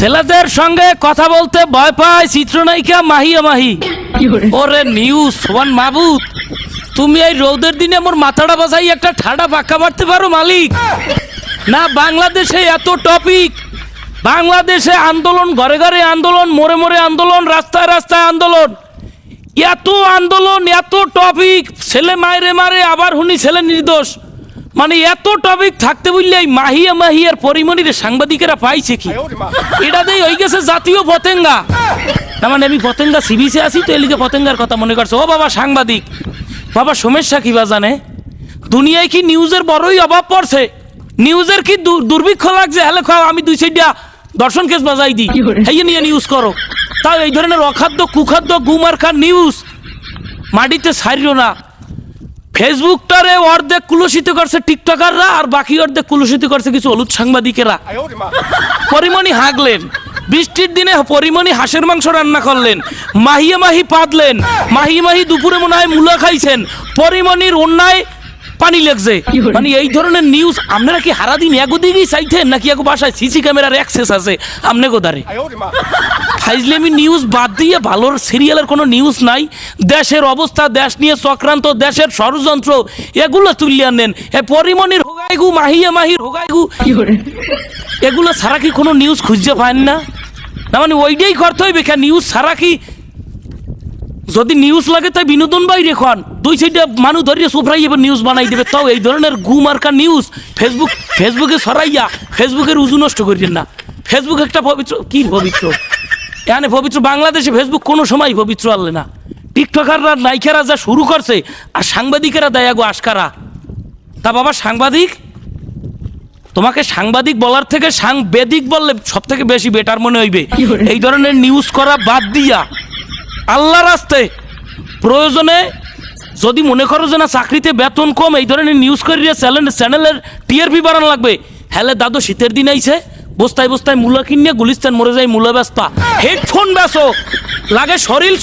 ছেলেদের সঙ্গে কথা বলতে ভয় পায় চিত্রনায়িকা মাহিয়া মাহি ওরে নিউজ ওয়ান মাবুত তুমি এই রৌদের দিনে মোর মাথাটা বাজাই একটা ঠাডা পাক্কা মারতে পারো মালিক। না বাংলাদেশে এত টপিক। বাংলাদেশে আন্দোলন ঘরে ঘরে আন্দোলন মোড়ে মোড়ে আন্দোলন রাস্তায় রাস্তায় আন্দোলন। এত আন্দোলন এত টপিক ছেলে মায়েরে মারে আবার হুনি ছেলে নির্দোষ। মানে এত টপিক থাকতে বললে এই মাহিয়া মাহিয়ার পরিমণির সাংবাদিকেরা পাইছে কি? এটা দিয়ে হয়ে গেছে জাতীয় পতেঙ্গা না মানে আমি পতেঙ্গা সিবিসে আছি তো এলিকে পতেঙ্গার কথা মনে করছ। ও বাবা সাংবাদিক। বাবা সমস্যা কি বা জানে? দুনিয়ায় কি নিউজের বড়ই অভাব পড়ছে? নিউজের কি দু- দুর্ভিক্ষ লাগছে? হ্যালো খাও আমি দুই সাইডা দর্শন কেস বাজাই দিই। হেয়ে নিয়ে নিউজ করো। তাও এই ধরনের অখাদ্য কুখাদ্য গুমার্খার নিউজ মাটিতে সারিও না। ফেসবুকটারে অর্ধেক কুলসিত করছে টিকটকাররা আর বাকি অর্ধেক কুলসিত করছে কিছু হলুদ সাংবাদিকেরা। পরিমণি হাগলেন। বৃষ্টির দিনে পরিমণি হাঁসের মাংস রান্না করলেন। মাহিয়ে মাহি পাদলেন। মাহি মাহি দুপুরে মনে হয় মূলা খাইছেন। পরিমণির অন্যায় পানি লেগছে। মানে এই ধরনের নিউজ আপনারা কি হারাদিন এগো দিকেই চাইতেন নাকি এগো বাসায় সিসি ক্যামেরার অ্যাক্সেস আছে? আমনে গোদারে ফাইজলেমি নিউজ বাদ দিয়ে ভালোর সিরিয়ালের কোনো নিউজ নাই। দেশের অবস্থা দেশ নিয়ে চক্রান্ত দেশের ষড়যন্ত্র এগুলো তুলিয়ে আনেন এ পরিমণির হোগাইগু মাহিয়া মাহির হোগাইগু। এগুলো ছাড়া কি কোনো নিউজ খুঁজতে পান না? না মানে ওইটাই করতে হইবে। কেন নিউজ ছাড়া কি যদি নিউজ লাগে তাই বিনোদন বাই রেখন দুই সাইডে মানুষ ধরিয়ে সুফরাই এবার নিউজ বানাই দেবে। তাও এই ধরনের গু মার্কা নিউজ ফেসবুক ফেসবুকে সরাইয়া ফেসবুকের উজু নষ্ট করিয়েন না। ফেসবুক একটা পবিত্র কি পবিত্র? এখানে পবিত্র বাংলাদেশে ফেসবুক কোনো সময় পবিত্র আনলে না। টিকটকাররা নায়িকারা যা শুরু করছে আর সাংবাদিকেরা দেয় গো আশকারা। তা বাবা সাংবাদিক? তোমাকে সাংবাদিক বলার থেকে সাংবেদিক বললে সব থেকে বেশি বেটার মনে হইবে। এই ধরনের নিউজ করা বাদ দিয়া আল্লাহ রাস্তে প্রয়োজনে যদি মনে করো যে না, চাকরিতে বেতন কম, এই ধরনের নিউজ করিয়ে চ্যানেল চ্যানেলের টিআরপি বাড়ানো লাগবে হ্যালে দাদু শীতের দিন আইছে, বস্তায় বস্তায় মূলা কিনিয়ে গুলিস্তান মরে যায়, মূলা ব্যস্তা। হেডফোন বেসো লাগে শরীর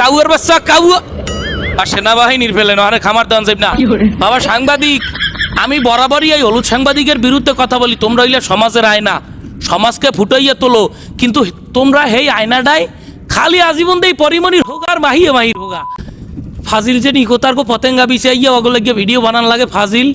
কাউয়ের বাচ্চা কাউ আর সেনাবাহিনীর ফেলেন আরে খামার দেওয়ান সাহেব না। বাবা সাংবাদিক আমি বরাবরই এই হলুদ সাংবাদিকের বিরুদ্ধে কথা বলি তোমরা হইলে সমাজের আয়না সমাজকে ফুটাইয়া তোলো কিন্তু তোমরা হেই আয়নাটাই খালি আজীবন দেই পরিমণির হোক আর মাহিয়ে মাহির হোগা। ফাজিল যে নিকোতার পতেঙ্গা বিছাইয়া ওগুলো গিয়ে ভিডিও বানান লাগে ফাজিল।